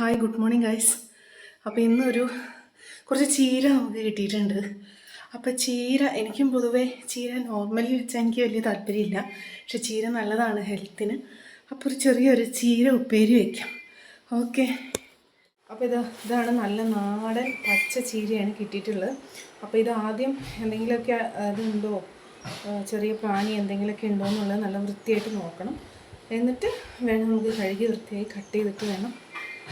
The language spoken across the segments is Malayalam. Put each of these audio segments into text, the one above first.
ഹായ് ഗുഡ് മോർണിംഗ് ഗൈസ് അപ്പോൾ ഇന്നൊരു കുറച്ച് ചീര നമുക്ക് കിട്ടിയിട്ടുണ്ട്. അപ്പോൾ ചീര എനിക്കും പൊതുവേ ചീര നോർമലി വെച്ചാൽ എനിക്ക് വലിയ താല്പര്യമില്ല. പക്ഷെ ചീര നല്ലതാണ് ഹെൽത്തിന് അപ്പോൾ ഒരു ചെറിയൊരു ചീര ഉപ്പേരി വയ്ക്കാം ഓക്കെ അപ്പോൾ ഇത് ഇതാണ് നല്ല നാടൻ പച്ച ചീരയാണ് കിട്ടിയിട്ടുള്ളത്. അപ്പോൾ ഇത് ആദ്യം എന്തെങ്കിലുമൊക്കെ അതുണ്ടോ ചെറിയ പ്രാണി എന്തെങ്കിലുമൊക്കെ ഉണ്ടോ എന്നുള്ളത് നല്ല വൃത്തിയായിട്ട് നോക്കണം. എന്നിട്ട് വേണം നമുക്ക് കഴുകി വൃത്തിയായി കട്ട് ചെയ്തിട്ട് വേണം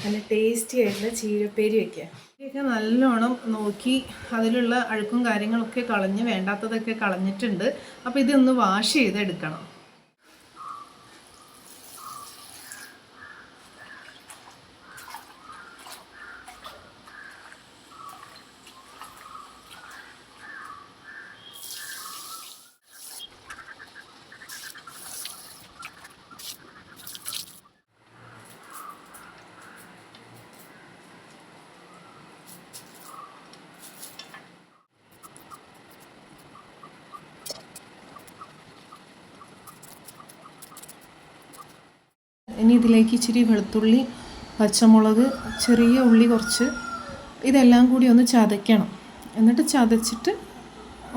നല്ല ടേസ്റ്റി ആയിട്ടുള്ള ചീരപ്പേരി വെക്കുക. ഇതൊക്കെ നല്ലോണം നോക്കി അതിലുള്ള അഴുക്കും കാര്യങ്ങളൊക്കെ കളഞ്ഞ് വേണ്ടാത്തതൊക്കെ കളഞ്ഞിട്ടുണ്ട്. അപ്പോൾ ഇതൊന്ന് വാഷ് ചെയ്തെടുക്കണം. ഇനി ഇതിലേക്ക് ഇച്ചിരി വെളുത്തുള്ളി പച്ചമുളക് ചെറിയ ഉള്ളി കുറച്ച് ഇതെല്ലാം കൂടി ഒന്ന് ചതയ്ക്കണം. എന്നിട്ട് ചതച്ചിട്ട്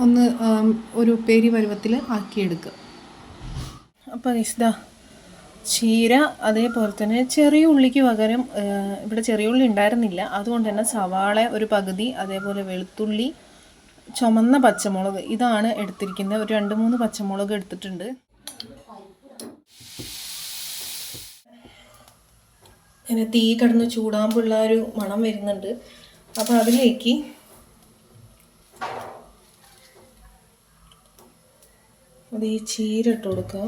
ഒന്ന് ഒരു ഉപ്പേരി പരുവത്തിൽ ആക്കിയെടുക്കുക. അപ്പോൾ ഇസ്താ ചീര അതേപോലെ തന്നെ ചെറിയ ഉള്ളിക്ക് പകരം ഇവിടെ ചെറിയ ഉള്ളി ഉണ്ടായിരുന്നില്ല. അതുകൊണ്ട് തന്നെ സവാള ഒരു പകുതി അതേപോലെ വെളുത്തുള്ളി ചുമന്ന പച്ചമുളക് ഇതാണ് എടുത്തിരിക്കുന്നത്. ഒരു രണ്ട് മൂന്ന് പച്ചമുളക് എടുത്തിട്ടുണ്ട്. അങ്ങനെ തീ കടന്ന് ചൂടാകുമ്പോഴുള്ള ഒരു മണം വരുന്നുണ്ട്. അപ്പോൾ അതിലേക്ക് അത് ഈ ചീര ഇട്ട് കൊടുക്കാം.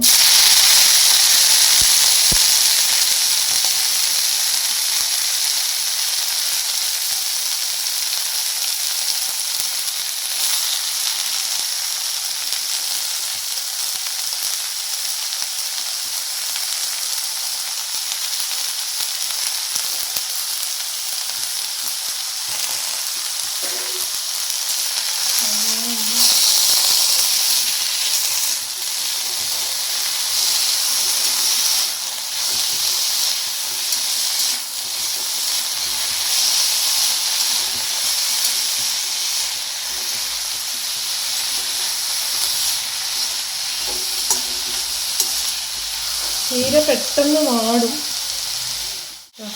ചീര പെട്ടെന്ന് മാടും ദാ.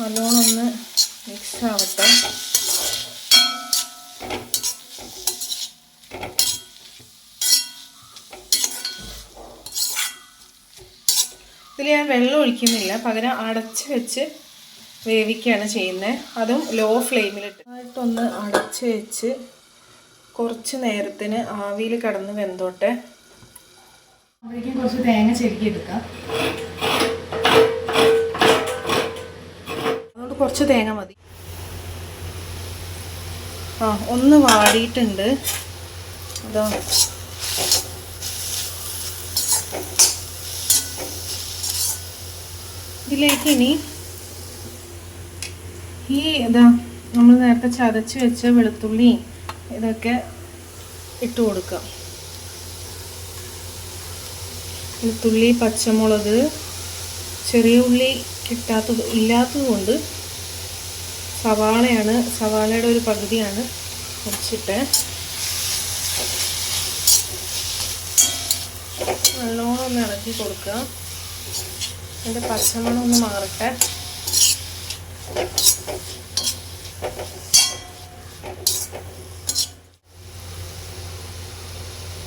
നല്ലോണം ഒന്ന് മിക്സ് ആവട്ടെ. ഇതിൽ ഞാൻ വെള്ളം ഒഴിക്കുന്നില്ല. പകരം അടച്ച് വെച്ച് വേവിക്കുകയാണ് ചെയ്യുന്നത്. അതും ലോ ഫ്ലെയിമിലിട്ട് ആയിട്ടൊന്ന് അടച്ച് വെച്ച് കുറച്ച് നേരത്തിന് ആവിയിൽ കടന്ന് വെന്തോട്ടെ. അപ്പോഴേക്കും കുറച്ച് തേങ്ങ ചെരുക്കി എടുക്കാം. അതുകൊണ്ട് കുറച്ച് തേങ്ങ മതി. ആ ഒന്ന് വാടിയിട്ടുണ്ട്. അതോ. ഇതിലേക്ക് ഇനി ഈ ഇതാ നമ്മൾ നേരത്തെ ചതച്ച് വെച്ച വെളുത്തുള്ളി ഇതൊക്കെ ഇട്ട് കൊടുക്കാം. വെളുത്തുള്ളി പച്ചമുളക് ചെറിയ ഉള്ളി കിട്ടാത്തത് ഇല്ലാത്തത് കൊണ്ട് സവാളയാണ് സവാളയുടെ ഒരു പകുതിയാണ് വെച്ചിട്ട് നല്ലോണം ഒന്ന് ഇളക്കി കൊടുക്കുക അതിന്റെ പച്ചമണം ഒന്ന് മാറട്ടെ.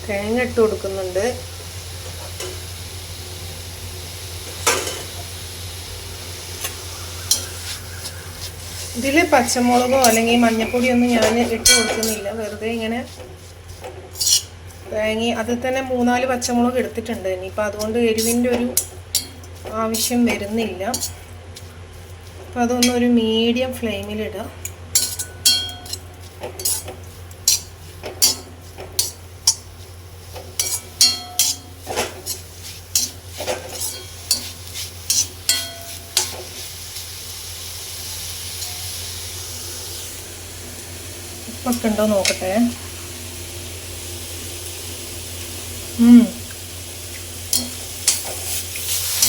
തേങ്ങ ഇട്ട് കൊടുക്കുന്നുണ്ട്. ഇതിൽ പച്ചമുളകോ അല്ലെങ്കിൽ മഞ്ഞപ്പൊടിയൊന്നും ഞാൻ ഇട്ട് കൊടുക്കുന്നില്ല. വെറുതെ ഇങ്ങനെ തേങ്ങി അതിൽ തന്നെ മൂന്നാൽ പച്ചമുളക് എടുത്തിട്ടുണ്ട്. ഇനിയിപ്പോൾ അതുകൊണ്ട് എരിവിന്റെ ഒരു ആവശ്യം വരുന്നില്ല. അപ്പോൾ അതൊന്നൊരു മീഡിയം ഫ്ലെയിമിലിടാം ഉപ്പൊക്കെ ഉണ്ടോ നോക്കട്ടെ.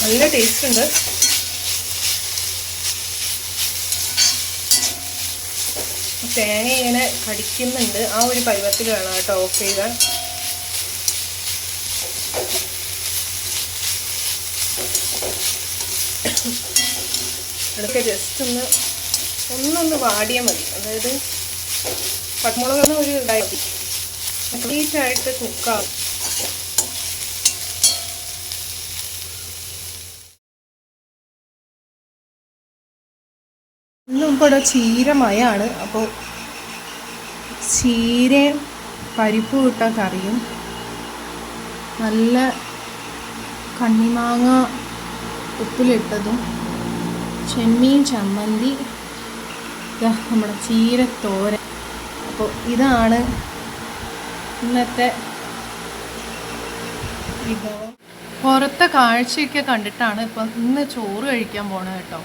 നല്ല ടേസ്റ്റ് ഉണ്ട്. തേങ്ങ ഇങ്ങനെ കടിക്കുന്നുണ്ട്. ആ ഒരു പരുവത്തിൽ വേണം കേട്ടോ ഓഫ് ചെയ്താൽ. അതൊക്കെ ജസ്റ്റ് ഒന്ന് ഒന്നൊന്ന് വാടിയാൽ മതി. അതായത് പച്ചമുളകൊന്നും ഒരു ഉണ്ടായി കംപ്ലീറ്റായിട്ട് കുക്കാവും ഇന്ന് ഇവിടെ ചീരമയാണ് അപ്പോൾ ചീരയും പരിപ്പ് ഇട്ട കറിയും നല്ല കണ്ണിമാങ്ങ ഉപ്പിലിട്ടതും ചെമ്മീൻ ചമ്മന്തി നമ്മുടെ ചീരത്തോരൻ. അപ്പോൾ ഇതാണ് ഇന്നത്തെ വിഭവം. പുറത്തെ കാഴ്ചയൊക്കെ കണ്ടിട്ടാണ് ഇപ്പം ഇന്ന് ചോറ് കഴിക്കാൻ പോണത് കേട്ടോ.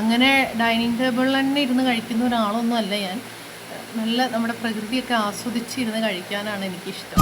അങ്ങനെ ഡൈനിങ് ടേബിളിൽ തന്നെ ഇരുന്ന് കഴിക്കുന്ന ഒരാളൊന്നും അല്ല ഞാൻ. നല്ല നമ്മുടെ പ്രകൃതിയൊക്കെ ആസ്വദിച്ച് ഇരുന്ന് കഴിക്കാനാണ് എനിക്കിഷ്ടം.